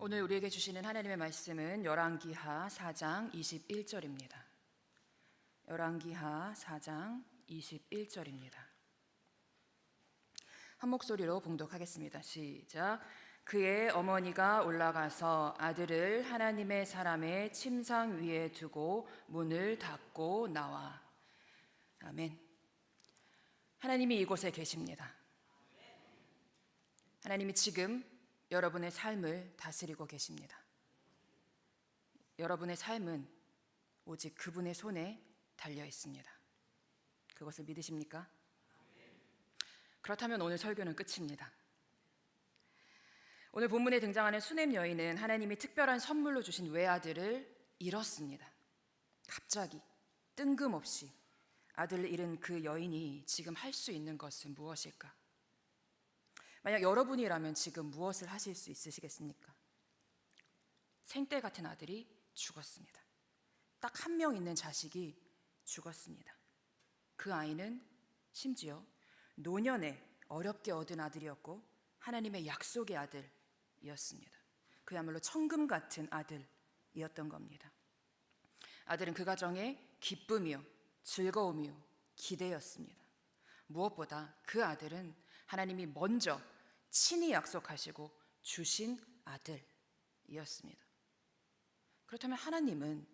오늘 우리에게 주시는 하나님의 말씀은 열왕기하 4장 21절입니다. 열왕기하 4장 21절입니다. 한 목소리로 봉독하겠습니다. 시작. 그의 어머니가 올라가서 아들을 하나님의 사람의 침상 위에 두고 문을 닫고 나와. 아멘. 하나님이 이곳에 계십니다. 하나님이 지금 여러분의 삶을 다스리고 계십니다. 여러분의 삶은 오직 그분의 손에 달려 있습니다. 그것을 믿으십니까? 그렇다면 오늘 설교는 끝입니다. 오늘 본문에 등장하는 수냄 여인은 하나님이 특별한 선물로 주신 외아들을 잃었습니다. 갑자기 뜬금없이 아들을 잃은 그 여인이 지금 할 수 있는 것은 무엇일까? 만약 여러분이라면 지금 무엇을 하실 수 있으시겠습니까? 생떼 같은 아들이 죽었습니다. 딱 한 명 있는 자식이 죽었습니다. 그 아이는 심지어 노년에 어렵게 얻은 아들이었고 하나님의 약속의 아들이었습니다. 그야말로 천금 같은 아들이었던 겁니다. 아들은 그 가정의 기쁨이요, 즐거움이요, 기대였습니다. 무엇보다 그 아들은 하나님이 먼저 친히 약속하시고 주신 아들이었습니다. 그렇다면 하나님은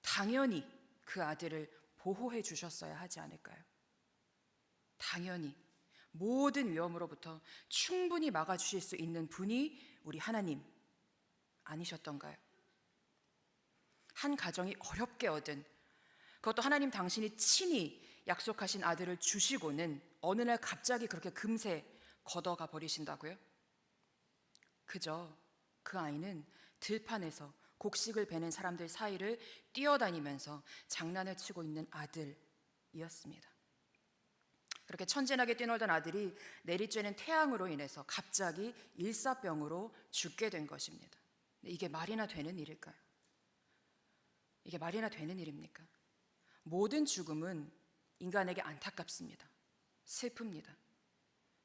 당연히 그 아들을 보호해 주셨어야 하지 않을까요? 당연히 모든 위험으로부터 충분히 막아 주실 수 있는 분이 우리 하나님 아니셨던가요? 한 가정이 어렵게 얻은 그것도 하나님 당신이 친히 약속하신 아들을 주시고는 어느 날 갑자기 그렇게 금세 걷어가 버리신다고요? 그저 그 아이는 들판에서 곡식을 베는 사람들 사이를 뛰어다니면서 장난을 치고 있는 아들이었습니다. 그렇게 천진하게 뛰놀던 아들이 내리쬐는 태양으로 인해서 갑자기 일사병으로 죽게 된 것입니다. 이게 말이나 되는 일일까요? 이게 말이나 되는 일입니까? 모든 죽음은 인간에게 안타깝습니다. 슬픕니다.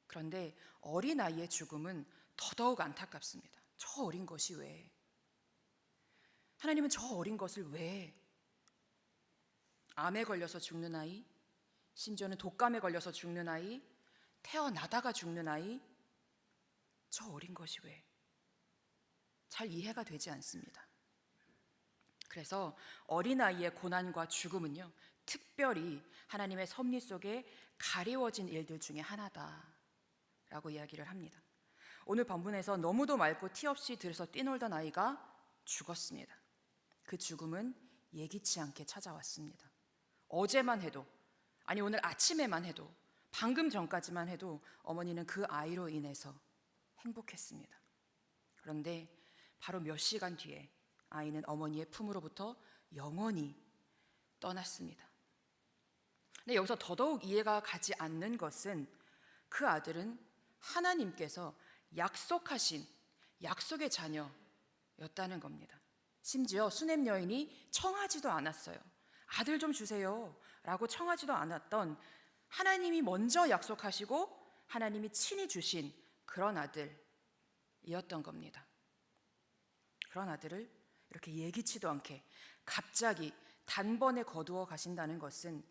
그런데 어린 아이의 죽음은 더더욱 안타깝습니다. 저 어린 것이 왜? 하나님은 저 어린 것을 왜? 암에 걸려서 죽는 아이, 심지어는 독감에 걸려서 죽는 아이, 태어나다가 죽는 아이, 저 어린 것이 왜? 잘 이해가 되지 않습니다. 그래서 어린아이의 고난과 죽음은요, 특별히 하나님의 섭리 속에 가리워진 일들 중에 하나다라고 이야기를 합니다. 오늘 본문에서 너무도 맑고 티 없이 들에서 뛰놀던 아이가 죽었습니다. 그 죽음은 예기치 않게 찾아왔습니다. 어제만 해도, 아니 오늘 아침에만 해도, 방금 전까지만 해도 어머니는 그 아이로 인해서 행복했습니다. 그런데 바로 몇 시간 뒤에 아이는 어머니의 품으로부터 영원히 떠났습니다. 근데 여기서 더더욱 이해가 가지 않는 것은 그 아들은 하나님께서 약속하신 약속의 자녀였다는 겁니다. 심지어 수냄 여인이 청하지도 않았어요. 아들 좀 주세요. 라고 청하지도 않았던 하나님이 먼저 약속하시고 하나님이 친히 주신 그런 아들이었던 겁니다. 그런 아들을 이렇게 예기치도 않게 갑자기 단번에 거두어 가신다는 것은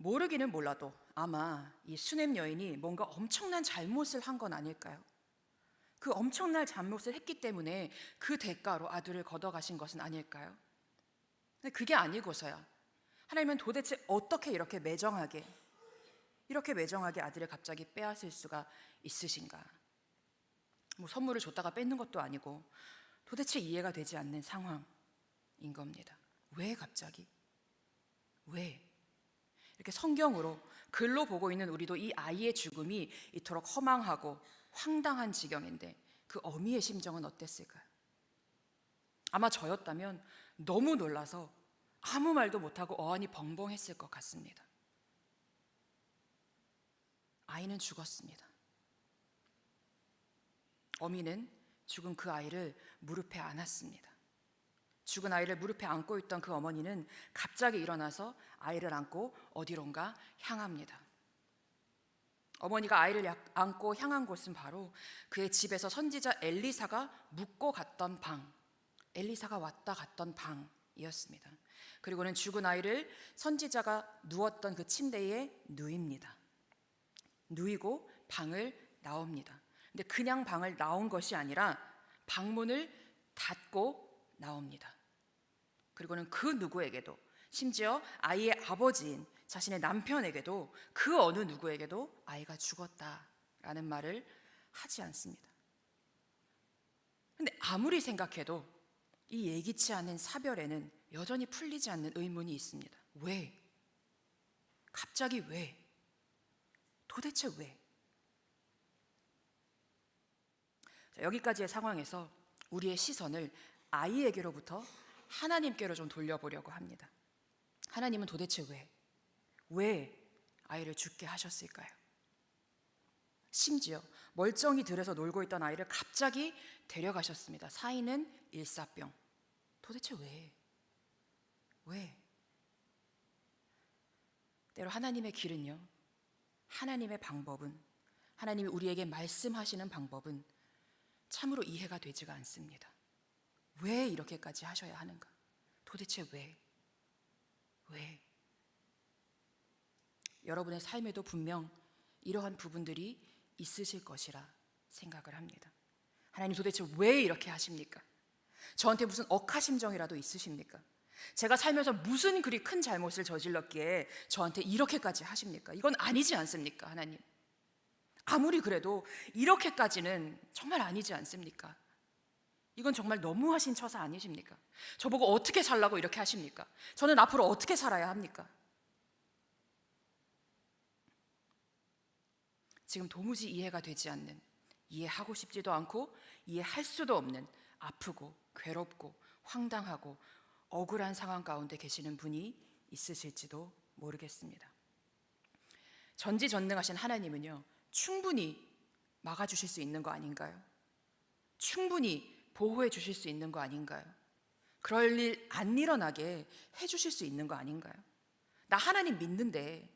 모르기는 몰라도 아마 이 수냄 여인이 뭔가 엄청난 잘못을 한 건 아닐까요? 그 엄청난 잘못을 했기 때문에 그 대가로 아들을 걷어가신 것은 아닐까요? 근데 그게 아니고서야 하나님은 도대체 어떻게 이렇게 매정하게 이렇게 매정하게 아들을 갑자기 빼앗을 수가 있으신가? 뭐 선물을 줬다가 뺏는 것도 아니고 도대체 이해가 되지 않는 상황인 겁니다. 왜 갑자기? 왜? 이렇게 성경으로 글로 보고 있는 우리도 이 아이의 죽음이 이토록 허망하고 황당한 지경인데 그 어미의 심정은 어땠을까요? 아마 저였다면 너무 놀라서 아무 말도 못하고 어안이 벙벙했을 것 같습니다. 아이는 죽었습니다. 어미는 죽은 그 아이를 무릎에 안았습니다. 죽은 아이를 무릎에 안고 있던 그 어머니는 갑자기 일어나서 아이를 안고 어디론가 향합니다. 어머니가 아이를 약- 안고 향한 곳은 바로 그의 집에서 선지자 엘리사가 묵고 갔던 방, 엘리사가 왔다 갔던 방이었습니다. 그리고는 죽은 아이를 선지자가 누웠던 그 침대에 누입니다. 누이고 방을 나옵니다. 근데 그냥 방을 나온 것이 아니라 방문을 닫고 나옵니다. 그리고는 그 누구에게도 심지어 아이의 아버지인 자신의 남편에게도 그 어느 누구에게도 아이가 죽었다라는 말을 하지 않습니다. 근데 아무리 생각해도 이 예기치 않은 사별에는 여전히 풀리지 않는 의문이 있습니다. 왜? 갑자기 왜? 도대체 왜? 자, 여기까지의 상황에서 우리의 시선을 아이에게로부터 하나님께로 좀 돌려보려고 합니다. 하나님은 도대체 왜, 왜 아이를 죽게 하셨을까요? 심지어 멀쩡히 들에서 놀고 있던 아이를 갑자기 데려가셨습니다. 사인은 일사병. 도대체 왜? 왜? 때로 하나님의 길은요, 하나님의 방법은, 하나님이 우리에게 말씀하시는 방법은 참으로 이해가 되지가 않습니다. 왜 이렇게까지 하셔야 하는가? 도대체 왜? 왜? 여러분의 삶에도 분명 이러한 부분들이 있으실 것이라 생각을 합니다. 하나님 도대체 왜 이렇게 하십니까? 저한테 무슨 억하심정이라도 있으십니까? 제가 살면서 무슨 그리 큰 잘못을 저질렀기에 저한테 이렇게까지 하십니까? 이건 아니지 않습니까, 하나님? 아무리 그래도 이렇게까지는 정말 아니지 않습니까? 이건 정말 너무하신 처사 아니십니까? 저보고 어떻게 살라고 이렇게 하십니까? 저는 앞으로 어떻게 살아야 합니까? 지금 도무지 이해가 되지 않는, 이해하고 싶지도 않고 이해할 수도 없는 아프고 괴롭고 황당하고 억울한 상황 가운데 계시는 분이 있으실지도 모르겠습니다. 전지전능하신 하나님은요, 충분히 막아주실 수 있는 거 아닌가요? 충분히 보호해 주실 수 있는 거 아닌가요? 그럴 일 안 일어나게 해 주실 수 있는 거 아닌가요? 나 하나님 믿는데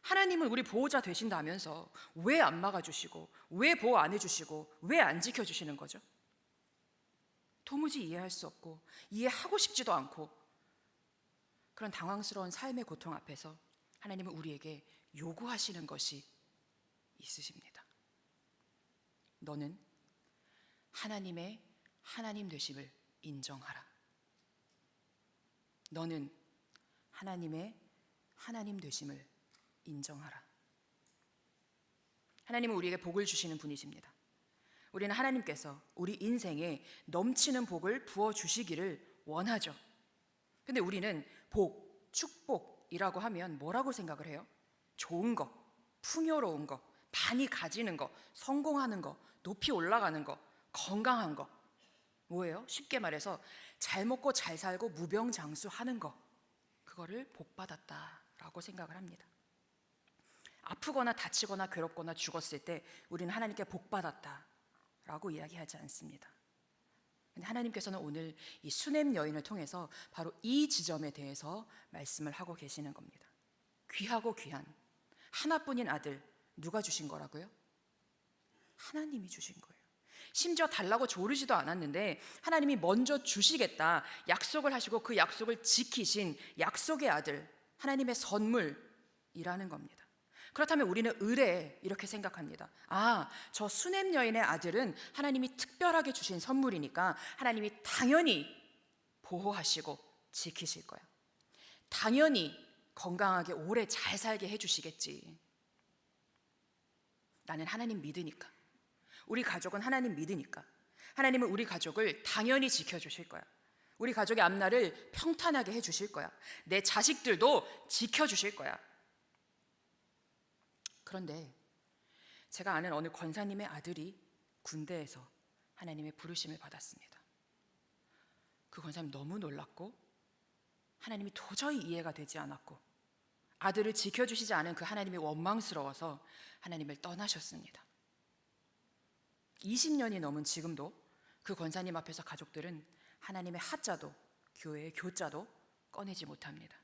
하나님은 우리 보호자 되신다면서 왜 안 막아주시고 왜 보호 안 해주시고 왜 안 지켜주시는 거죠? 도무지 이해할 수 없고 이해하고 싶지도 않고 그런 당황스러운 삶의 고통 앞에서 하나님은 우리에게 요구하시는 것이 있으십니다. 너는 하나님의 하나님 되심을 인정하라. 너는 하나님의 하나님 되심을 인정하라. 하나님은 우리에게 복을 주시는 분이십니다. 우리는 하나님께서 우리 인생에 넘치는 복을 부어 주시기를 원하죠. 근데 우리는 복, 축복이라고 하면 뭐라고 생각을 해요? 좋은 거, 풍요로운 거, 많이 가지는 거, 성공하는 거, 높이 올라가는 거, 건강한 거. 뭐예요? 쉽게 말해서 잘 먹고 잘 살고 무병장수하는 거. 그거를 복 받았다라고 생각을 합니다. 아프거나 다치거나 괴롭거나 죽었을 때 우리는 하나님께 복 받았다라고 이야기하지 않습니다. 근데 하나님께서는 오늘 이 수냄 여인을 통해서 바로 이 지점에 대해서 말씀을 하고 계시는 겁니다. 귀하고 귀한 하나뿐인 아들 누가 주신 거라고요? 하나님이 주신 거예요. 심지어 달라고 조르지도 않았는데 하나님이 먼저 주시겠다 약속을 하시고 그 약속을 지키신 약속의 아들 하나님의 선물이라는 겁니다. 그렇다면 우리는 의뢰 이렇게 생각합니다. 아, 저 수냄 여인의 아들은 하나님이 특별하게 주신 선물이니까 하나님이 당연히 보호하시고 지키실 거야. 당연히 건강하게 오래 잘 살게 해주시겠지. 나는 하나님 믿으니까. 우리 가족은 하나님 믿으니까. 하나님은 우리 가족을 당연히 지켜주실 거야. 우리 가족의 앞날을 평탄하게 해주실 거야. 내 자식들도 지켜주실 거야. 그런데 제가 아는 어느 권사님의 아들이 군대에서 하나님의 부르심을 받았습니다. 그 권사님 너무 놀랐고 하나님이 도저히 이해가 되지 않았고 아들을 지켜주시지 않은 그 하나님이 원망스러워서 하나님을 떠나셨습니다. 20년이 넘은 지금도 그 권사님 앞에서 가족들은 하나님의 하자도 교회의 교자도 꺼내지 못합니다.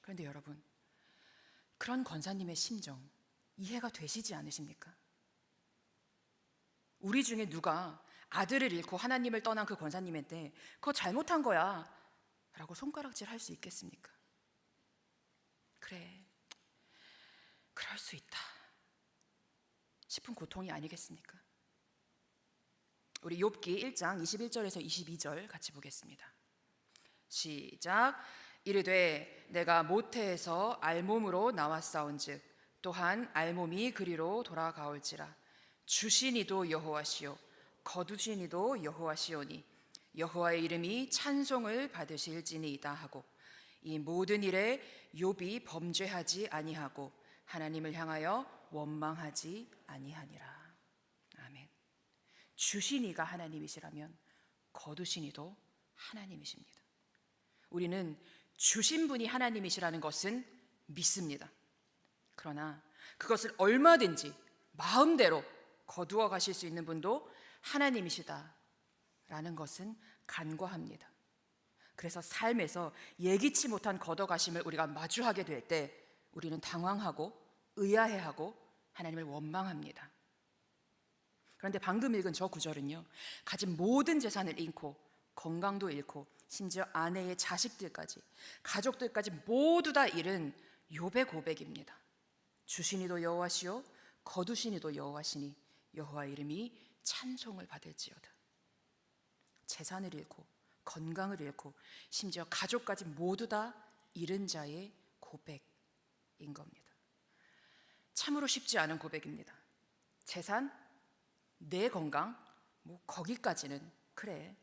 그런데 여러분, 그런 권사님의 심정 이해가 되시지 않으십니까? 우리 중에 누가 아들을 잃고 하나님을 떠난 그 권사님한테 그거 잘못한 거야 라고 손가락질 할 수 있겠습니까? 그래, 그럴 수 있다 싶은 고통이 아니겠습니까? 우리 욥기 1장 21절에서 22절 같이 보겠습니다. 시작. 이르되 내가 모태에서 알몸으로 나왔사온즉 또한 알몸이 그리로 돌아가올지라 주신이도 여호와시요 거두신이도 여호와시오니 여호와의 이름이 찬송을 받으실지니이다 하고 이 모든 일에 욥이 범죄하지 아니하고 하나님을 향하여 원망하지 아니하니라. 아멘. 주신이가 하나님이시라면 거두신이도 하나님이십니다. 우리는 주신 분이 하나님이시라는 것은 믿습니다. 그러나 그것을 얼마든지 마음대로 거두어 가실 수 있는 분도 하나님이시다라는 것은 간과합니다. 그래서 삶에서 예기치 못한 걷어가심을 우리가 마주하게 될 때 우리는 당황하고 의아해하고 하나님을 원망합니다. 그런데 방금 읽은 저 구절은요, 가진 모든 재산을 잃고 건강도 잃고 심지어 아내의 자식들까지 가족들까지 모두 다 잃은 욥의 고백입니다. 주신이도 여호와시요 거두신이도 여호와시니 여호와 이름이 찬송을 받을지어다. 재산을 잃고 건강을 잃고 심지어 가족까지 모두 다 잃은 자의 고백인 겁니다. 참으로 쉽지 않은 고백입니다. 재산, 내 건강, 뭐 거기까지는 그래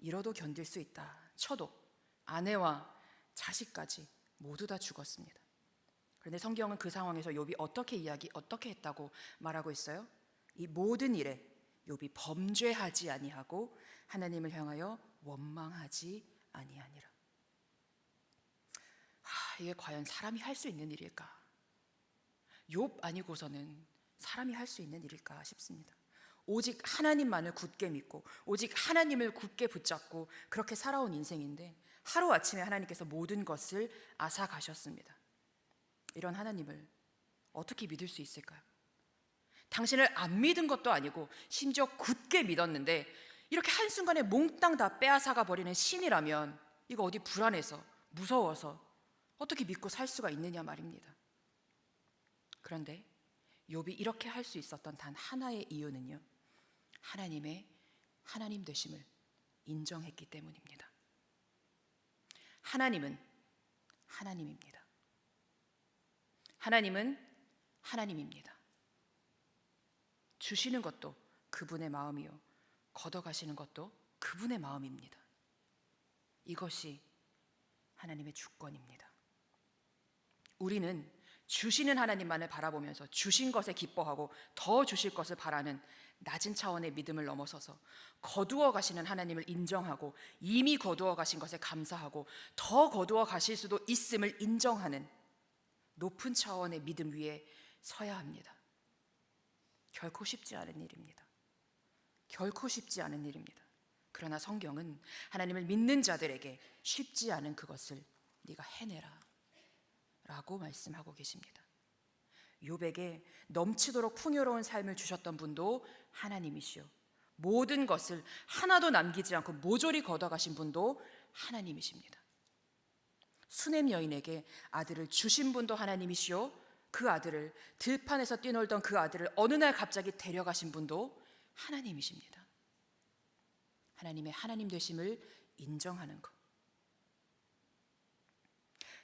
잃어도 견딜 수 있다. 쳐도 아내와 자식까지 모두 다 죽었습니다. 그런데 성경은 그 상황에서 욥이 어떻게 이야기 어떻게 했다고 말하고 있어요? 이 모든 일에 욥이 범죄하지 아니하고 하나님을 향하여 원망하지 아니하니라. 하, 이게 과연 사람이 할 수 있는 일일까? 욥 아니고서는 사람이 할 수 있는 일일까 싶습니다. 오직 하나님만을 굳게 믿고 오직 하나님을 굳게 붙잡고 그렇게 살아온 인생인데 하루 아침에 하나님께서 모든 것을 앗아 가셨습니다. 이런 하나님을 어떻게 믿을 수 있을까요? 당신을 안 믿은 것도 아니고 심지어 굳게 믿었는데 이렇게 한순간에 몽땅 다 빼앗아가 버리는 신이라면 이거 어디 불안해서 무서워서 어떻게 믿고 살 수가 있느냐 말입니다. 그런데 욥이 이렇게 할 수 있었던 단 하나의 이유는요. 하나님의 하나님 되심을 인정했기 때문입니다. 하나님은 하나님입니다. 하나님은 하나님입니다. 주시는 것도 그분의 마음이요. 걷어가시는 것도 그분의 마음입니다. 이것이 하나님의 주권입니다. 우리는 주시는 하나님만을 바라보면서 주신 것에 기뻐하고 더 주실 것을 바라는 낮은 차원의 믿음을 넘어서서 거두어 가시는 하나님을 인정하고 이미 거두어 가신 것에 감사하고 더 거두어 가실 수도 있음을 인정하는 높은 차원의 믿음 위에 서야 합니다. 결코 쉽지 않은 일입니다. 결코 쉽지 않은 일입니다. 그러나 성경은 하나님을 믿는 자들에게 쉽지 않은 그것을 네가 해내라 라고 말씀하고 계십니다. 욥에게 넘치도록 풍요로운 삶을 주셨던 분도 하나님이시요. 모든 것을 하나도 남기지 않고 모조리 걷어가신 분도 하나님이십니다. 수냄 여인에게 아들을 주신 분도 하나님이시요. 그 아들을 들판에서 뛰놀던 그 아들을 어느 날 갑자기 데려가신 분도 하나님이십니다. 하나님의 하나님 되심을 인정하는 것.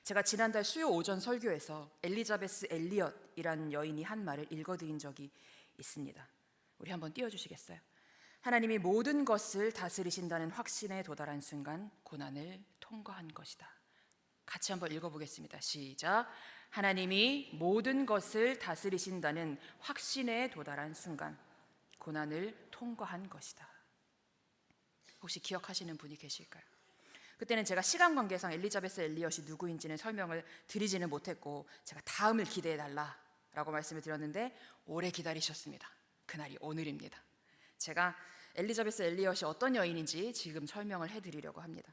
제가 지난달 수요 오전 설교에서 엘리자베스 엘리엇이라는 여인이 한 말을 읽어드린 적이 있습니다. 우리 한번 띄워주시겠어요? 하나님이 모든 것을 다스리신다는 확신에 도달한 순간 고난을 통과한 것이다. 같이 한번 읽어보겠습니다. 시작. 하나님이 모든 것을 다스리신다는 확신에 도달한 순간 고난을 통과한 것이다. 혹시 기억하시는 분이 계실까요? 그때는 제가 시간 관계상 엘리자베스 엘리엇이 누구인지는 설명을 드리지는 못했고 제가 다음을 기대해 달라라고 말씀을 드렸는데 오래 기다리셨습니다. 그날이 오늘입니다. 제가 엘리자베스 엘리엇이 어떤 여인인지 지금 설명을 해 드리려고 합니다.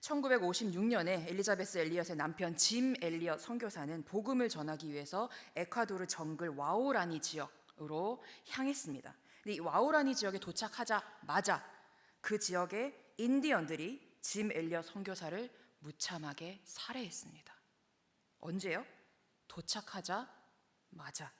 1956년에 엘리자베스 엘리엇의 남편 짐 엘리엇 선교사는 복음을 전하기 위해서 에콰도르 정글 와오라니 지역으로 향했습니다. 이 와오라니 지역에 도착하자마자 그 지역의 인디언들이 짐 엘리엇 선교사를 무참하게 살해했습니다. 언제요? 도착하자마자.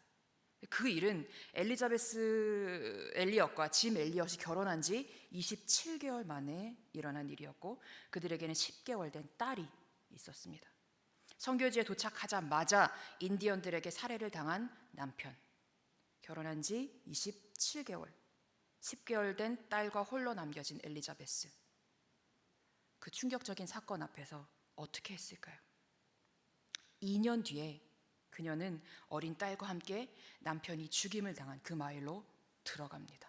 그 일은 엘리자베스 엘리엇과 짐 엘리엇이 결혼한 지 27개월 만에 일어난 일이었고 그들에게는 10개월 된 딸이 있었습니다. 선교지에 도착하자마자 인디언들에게 살해를 당한 남편. 결혼한 지 27개월. 10개월 된 딸과 홀로 남겨진 엘리자베스. 그 충격적인 사건 앞에서 어떻게 했을까요? 2년 뒤에 그녀는 어린 딸과 함께 남편이 죽임을 당한 그 마을로 들어갑니다.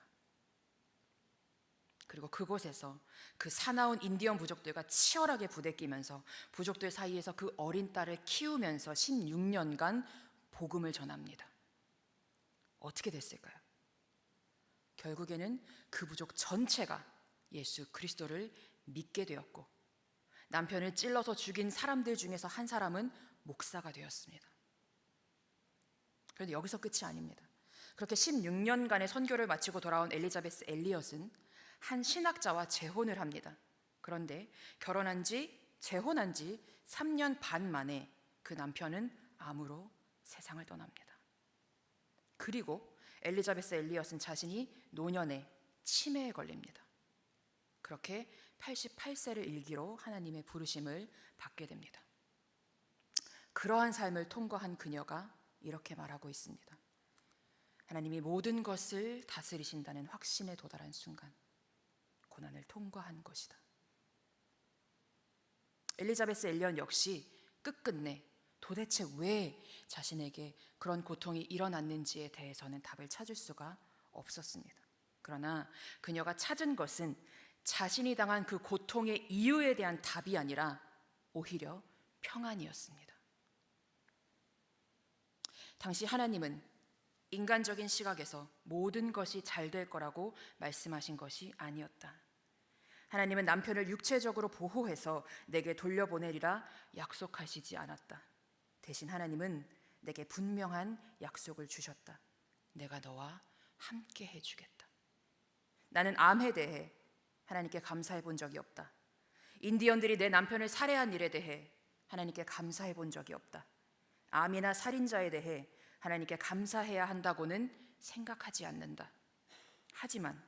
그리고 그곳에서 그 사나운 인디언 부족들과 치열하게 부대끼면서 부족들 사이에서 그 어린 딸을 키우면서 16년간 복음을 전합니다. 어떻게 됐을까요? 결국에는 그 부족 전체가 예수 그리스도를 믿게 되었고 남편을 찔러서 죽인 사람들 중에서 한 사람은 목사가 되었습니다. 그런데 여기서 끝이 아닙니다. 그렇게 16년간의 선교를 마치고 돌아온 엘리자베스 엘리엇은 한 신학자와 재혼을 합니다. 그런데 결혼한 지 재혼한 지 3년 반 만에 그 남편은 암으로 세상을 떠납니다. 그리고 엘리자베스 엘리엇은 자신이 노년에 치매에 걸립니다. 그렇게 88세를 일기로 하나님의 부르심을 받게 됩니다. 그러한 삶을 통과한 그녀가 이렇게 말하고 있습니다. 하나님이 모든 것을 다스리신다는 확신에 도달한 순간 고난을 통과한 것이다. 엘리자베스 엘리언 역시 끝끝내 도대체 왜 자신에게 그런 고통이 일어났는지에 대해서는 답을 찾을 수가 없었습니다. 그러나 그녀가 찾은 것은 자신이 당한 그 고통의 이유에 대한 답이 아니라 오히려 평안이었습니다. 당시 하나님은 인간적인 시각에서 모든 것이 잘 될 거라고 말씀하신 것이 아니었다. 하나님은 남편을 육체적으로 보호해서 내게 돌려보내리라 약속하시지 않았다. 대신 하나님은 내게 분명한 약속을 주셨다. 내가 너와 함께 해주겠다. 나는 암에 대해 하나님께 감사해 본 적이 없다. 인디언들이 내 남편을 살해한 일에 대해 하나님께 감사해 본 적이 없다. 암이나 살인자에 대해 하나님께 감사해야 한다고는 생각하지 않는다. 하지만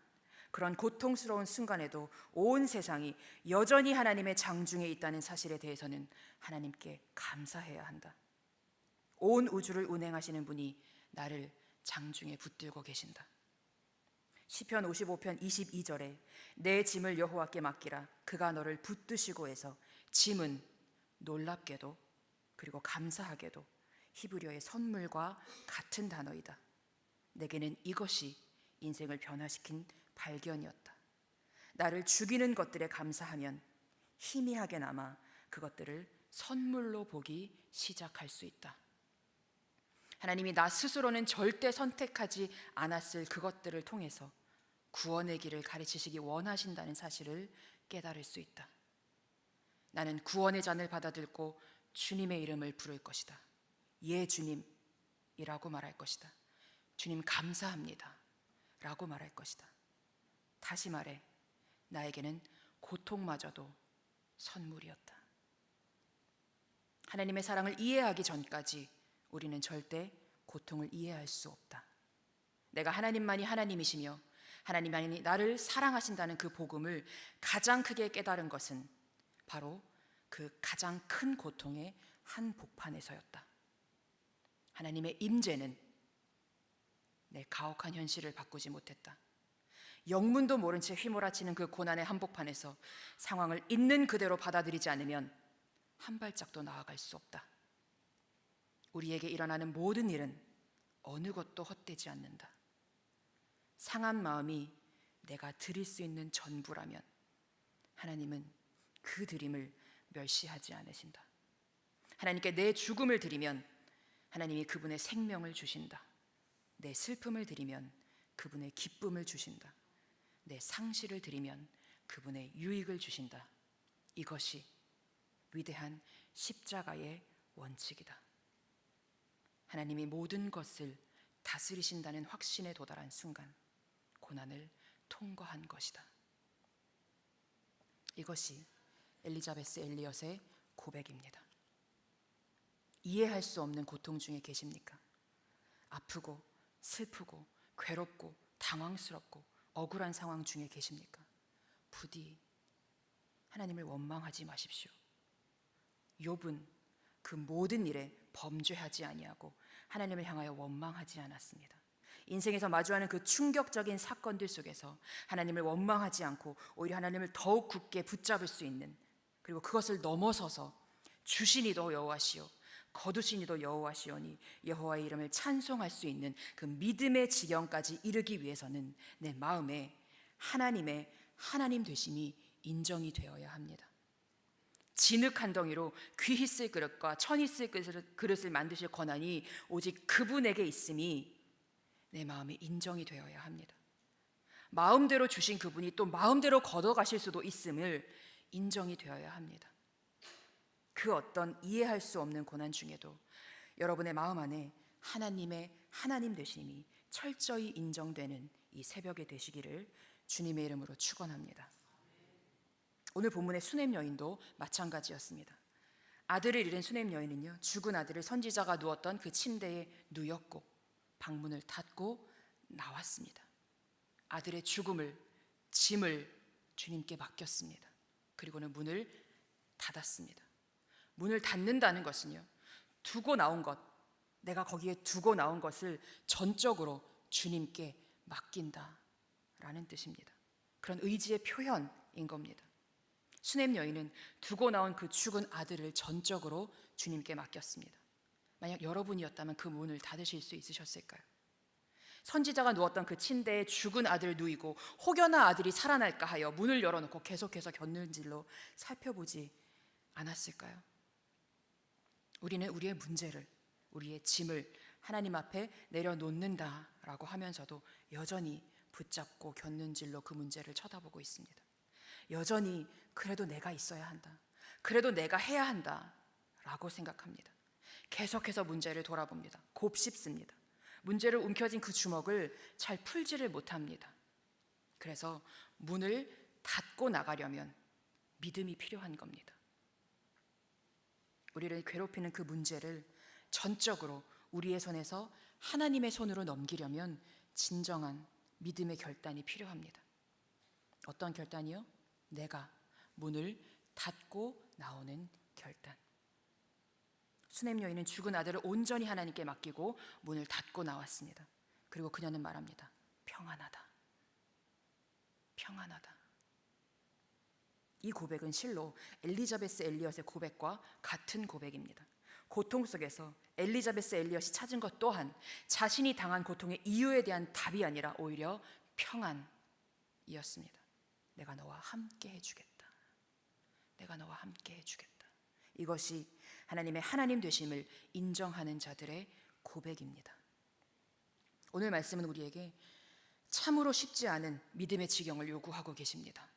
그런 고통스러운 순간에도 온 세상이 여전히 하나님의 장중에 있다는 사실에 대해서는 하나님께 감사해야 한다. 온 우주를 운행하시는 분이 나를 장중에 붙들고 계신다. 시편 55편 22절에 내 짐을 여호와께 맡기라 그가 너를 붙드시고 해서 짐은 놀랍게도 그리고 감사하게도 히브리어의 선물과 같은 단어이다. 내게는 이것이 인생을 변화시킨 발견이었다. 나를 죽이는 것들에 감사하면 희미하게 남아 그것들을 선물로 보기 시작할 수 있다. 하나님이 나 스스로는 절대 선택하지 않았을 그것들을 통해서 구원의 길을 가르치시기 원하신다는 사실을 깨달을 수 있다. 나는 구원의 잔을 받아들고 주님의 이름을 부를 것이다. 예, 주님이라고 말할 것이다. 주님 감사합니다. 라고 말할 것이다. 다시 말해, 나에게는 고통마저도 선물이었다. 하나님의 사랑을 이해하기 전까지 우리는 절대 고통을 이해할 수 없다. 내가 하나님만이 하나님이시며 하나님만이 나를 사랑하신다는 그 복음을 가장 크게 깨달은 것은 바로 그 가장 큰 고통의 한 복판에서였다. 하나님의 임재는 내 가혹한 현실을 바꾸지 못했다. 영문도 모른 채 휘몰아치는 그 고난의 한복판에서 상황을 있는 그대로 받아들이지 않으면 한 발짝도 나아갈 수 없다. 우리에게 일어나는 모든 일은 어느 것도 헛되지 않는다. 상한 마음이 내가 드릴 수 있는 전부라면 하나님은 그 드림을 멸시하지 않으신다. 하나님께 내 죽음을 드리면 하나님이 그분의 생명을 주신다. 내 슬픔을 드리면 그분의 기쁨을 주신다. 내 상실을 드리면 그분의 유익을 주신다. 이것이 위대한 십자가의 원칙이다. 하나님이 모든 것을 다스리신다는 확신에 도달한 순간 고난을 통과한 것이다. 이것이 엘리자베스 엘리엇의 고백입니다. 이해할 수 없는 고통 중에 계십니까? 아프고 슬프고 괴롭고 당황스럽고 억울한 상황 중에 계십니까? 부디 하나님을 원망하지 마십시오. 욥은 그 모든 일에 범죄하지 아니하고 하나님을 향하여 원망하지 않았습니다. 인생에서 마주하는 그 충격적인 사건들 속에서 하나님을 원망하지 않고 오히려 하나님을 더욱 굳게 붙잡을 수 있는 그리고 그것을 넘어서서 주신이도 여호와시요 거두신이도 여호와시오니 여호와의 이름을 찬송할 수 있는 그 믿음의 지경까지 이르기 위해서는 내 마음에 하나님의 하나님 되심이 인정이 되어야 합니다. 진흙 한 덩이로 귀히 쓸 그릇과 천히 쓸 그릇- 그릇을 만드실 권한이 오직 그분에게 있음이 내 마음에 인정이 되어야 합니다. 마음대로 주신 그분이 또 마음대로 걷어가실 수도 있음을 인정이 되어야 합니다. 그 어떤 이해할 수 없는 고난 중에도 여러분의 마음 안에 하나님의 하나님 되심이 철저히 인정되는 이 새벽에 되시기를 주님의 이름으로 축원합니다. 오늘 본문의 수냄 여인도 마찬가지였습니다. 아들을 잃은 수냄 여인은요 죽은 아들을 선지자가 누웠던 그 침대에 누였고 방문을 닫고 나왔습니다. 아들의 죽음을 짐을 주님께 맡겼습니다. 그리고는 문을 닫았습니다. 문을 닫는다는 것은요 두고 나온 것, 내가 거기에 두고 나온 것을 전적으로 주님께 맡긴다라는 뜻입니다. 그런 의지의 표현인 겁니다. 수냄 여인은 두고 나온 그 죽은 아들을 전적으로 주님께 맡겼습니다. 만약 여러분이었다면 그 문을 닫으실 수 있으셨을까요? 선지자가 누웠던 그 침대에 죽은 아들을 누이고 혹여나 아들이 살아날까 하여 문을 열어놓고 계속해서 곁눈질로 살펴보지 않았을까요? 우리는 우리의 문제를, 우리의 짐을 하나님 앞에 내려놓는다라고 하면서도 여전히 붙잡고 곁눈질로 그 문제를 쳐다보고 있습니다. 여전히 그래도 내가 있어야 한다. 그래도 내가 해야 한다. 라고 생각합니다. 계속해서 문제를 돌아봅니다. 곱씹습니다. 문제를 움켜쥔 그 주먹을 잘 풀지를 못합니다. 그래서 문을 닫고 나가려면 믿음이 필요한 겁니다. 우리를 괴롭히는 그 문제를 전적으로 우리의 손에서 하나님의 손으로 넘기려면 진정한 믿음의 결단이 필요합니다. 어떤 결단이요? 내가 문을 닫고 나오는 결단. 수냄 여인은 죽은 아들을 온전히 하나님께 맡기고 문을 닫고 나왔습니다. 그리고 그녀는 말합니다. 평안하다. 평안하다. 이 고백은 실로 엘리자베스 엘리엇의 고백과 같은 고백입니다. 고통 속에서 엘리자베스 엘리엇이 찾은 것 또한 자신이 당한 고통의 이유에 대한 답이 아니라 오히려 평안이었습니다. 내가 너와 함께 해주겠다. 내가 너와 함께 해주겠다. 이것이 하나님의 하나님 되심을 인정하는 자들의 고백입니다. 오늘 말씀은 우리에게 참으로 쉽지 않은 믿음의 지경을 요구하고 계십니다.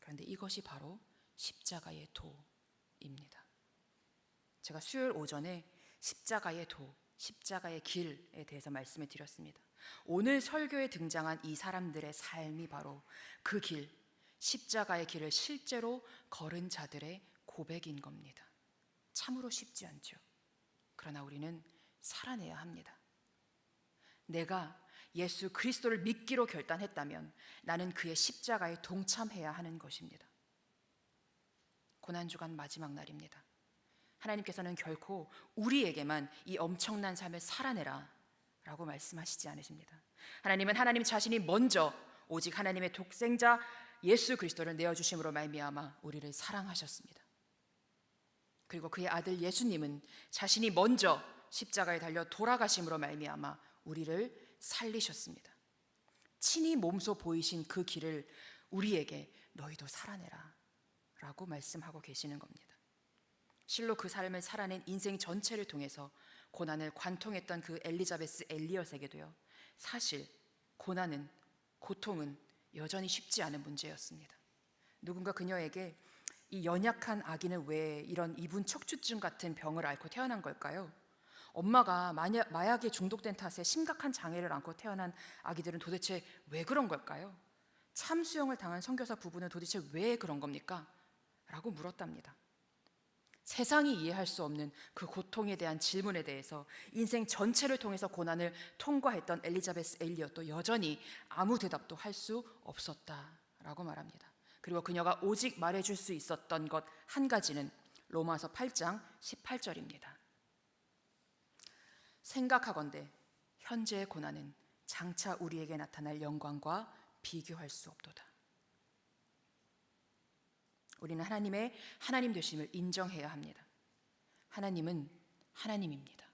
그런데 이것이 바로 십자가의 도입니다. 제가 수요일 오전에 십자가의 도, 십자가의 길에 대해서 말씀을 드렸습니다. 오늘 설교에 등장한 이 사람들의 삶이 바로 그 길, 십자가의 길을 실제로 걸은 자들의 고백인 겁니다. 참으로 쉽지 않죠. 그러나 우리는 살아내야 합니다. 내가 예수 그리스도를 믿기로 결단했다면 나는 그의 십자가에 동참해야 하는 것입니다. 고난주간 마지막 날입니다. 하나님께서는 결코 우리에게만 이 엄청난 삶을 살아내라 라고 말씀하시지 않으십니다. 하나님은 하나님 자신이 먼저 오직 하나님의 독생자 예수 그리스도를 내어 주심으로 말미암아 우리를 사랑하셨습니다. 그리고 그의 아들 예수님은 자신이 먼저 십자가에 달려 돌아가심으로 말미암아 우리를 살리셨습니다. 친히 몸소 보이신 그 길을 우리에게 너희도 살아내라 라고 말씀하고 계시는 겁니다. 실로 그 삶을 살아낸 인생 전체를 통해서 고난을 관통했던 그 엘리자베스 엘리엇에게도요. 사실 고난은 고통은 여전히 쉽지 않은 문제였습니다. 누군가 그녀에게 이 연약한 아기는 왜 이런 이분 척추증 같은 병을 앓고 태어난 걸까요? 엄마가 마약, 마약에 중독된 탓에 심각한 장애를 안고 태어난 아기들은 도대체 왜 그런 걸까요? 참수형을 당한 선교사 부부는 도대체 왜 그런 겁니까? 라고 물었답니다. 세상이 이해할 수 없는 그 고통에 대한 질문에 대해서 인생 전체를 통해서 고난을 통과했던 엘리자베스 엘리엇도 여전히 아무 대답도 할 수 없었다라고 말합니다. 그리고 그녀가 오직 말해줄 수 있었던 것 한 가지는 로마서 8장 18절입니다. 생각하건대 현재의 고난은 장차 우리에게 나타날 영광과 비교할 수 없도다. 우리는 하나님의 하나님 되심을 인정해야 합니다. 하나님은 하나님입니다.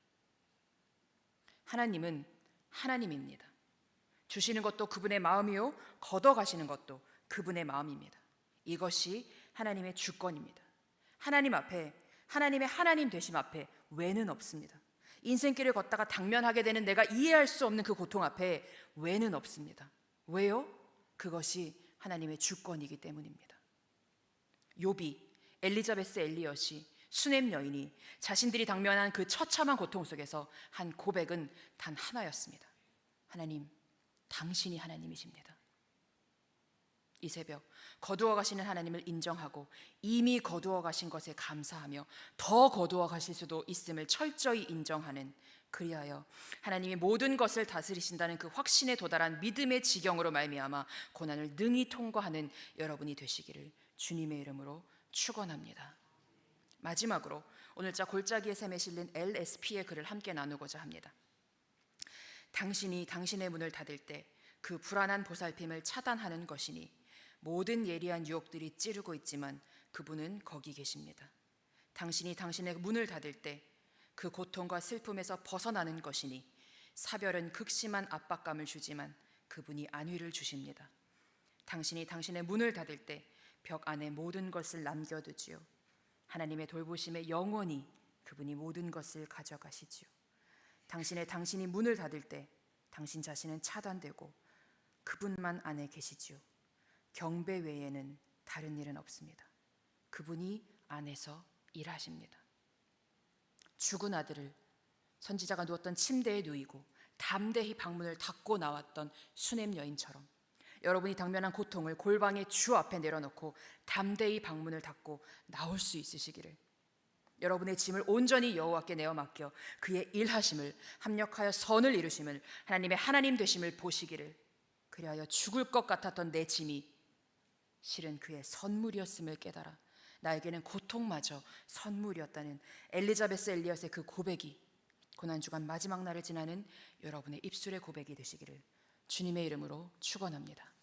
하나님은 하나님입니다. 주시는 것도 그분의 마음이요, 걷어 가시는 것도 그분의 마음입니다. 이것이 하나님의 주권입니다. 하나님 앞에, 하나님의 하나님 되심 앞에 왜는 없습니다. 인생길을 걷다가 당면하게 되는 내가 이해할 수 없는 그 고통 앞에 왜는 없습니다. 왜요? 그것이 하나님의 주권이기 때문입니다. 요비, 엘리자베스 엘리엇이 수냄 여인이 자신들이 당면한 그 처참한 고통 속에서 한 고백은 단 하나였습니다. 하나님, 당신이 하나님이십니다. 이 새벽 거두어 가시는 하나님을 인정하고 이미 거두어 가신 것에 감사하며 더 거두어 가실 수도 있음을 철저히 인정하는 그리하여 하나님이 모든 것을 다스리신다는 그 확신에 도달한 믿음의 지경으로 말미암아 고난을 능히 통과하는 여러분이 되시기를 주님의 이름으로 축원합니다. 마지막으로 오늘자 골짜기의 샘에 실린 LSP의 글을 함께 나누고자 합니다. 당신이 당신의 문을 닫을 때 그 불안한 보살핌을 차단하는 것이니 모든 예리한 유혹들이 찌르고 있지만 그분은 거기 계십니다. 당신이 당신의 문을 닫을 때 그 고통과 슬픔에서 벗어나는 것이니 사별은 극심한 압박감을 주지만 그분이 안위를 주십니다. 당신이 당신의 문을 닫을 때 벽 안에 모든 것을 남겨두지요. 하나님의 돌보심에 영원히 그분이 모든 것을 가져가시지요. 당신의 당신이 문을 닫을 때 당신 자신은 차단되고 그분만 안에 계시지요. 경배 외에는 다른 일은 없습니다. 그분이 안에서 일하십니다. 죽은 아들을 선지자가 누웠던 침대에 누이고 담대히 방문을 닫고 나왔던 수냄 여인처럼 여러분이 당면한 고통을 골방의 주 앞에 내려놓고 담대히 방문을 닫고 나올 수 있으시기를 여러분의 짐을 온전히 여호와께 내어 맡겨 그의 일하심을 합력하여 선을 이루심을 하나님의 하나님 되심을 보시기를 그리하여 죽을 것 같았던 내 짐이 실은 그의 선물이었음을 깨달아 나에게는 고통마저 선물이었다는 엘리자베스 엘리엇의 그 고백이 고난 주간 마지막 날을 지나는 여러분의 입술의 고백이 되시기를 주님의 이름으로 축원합니다.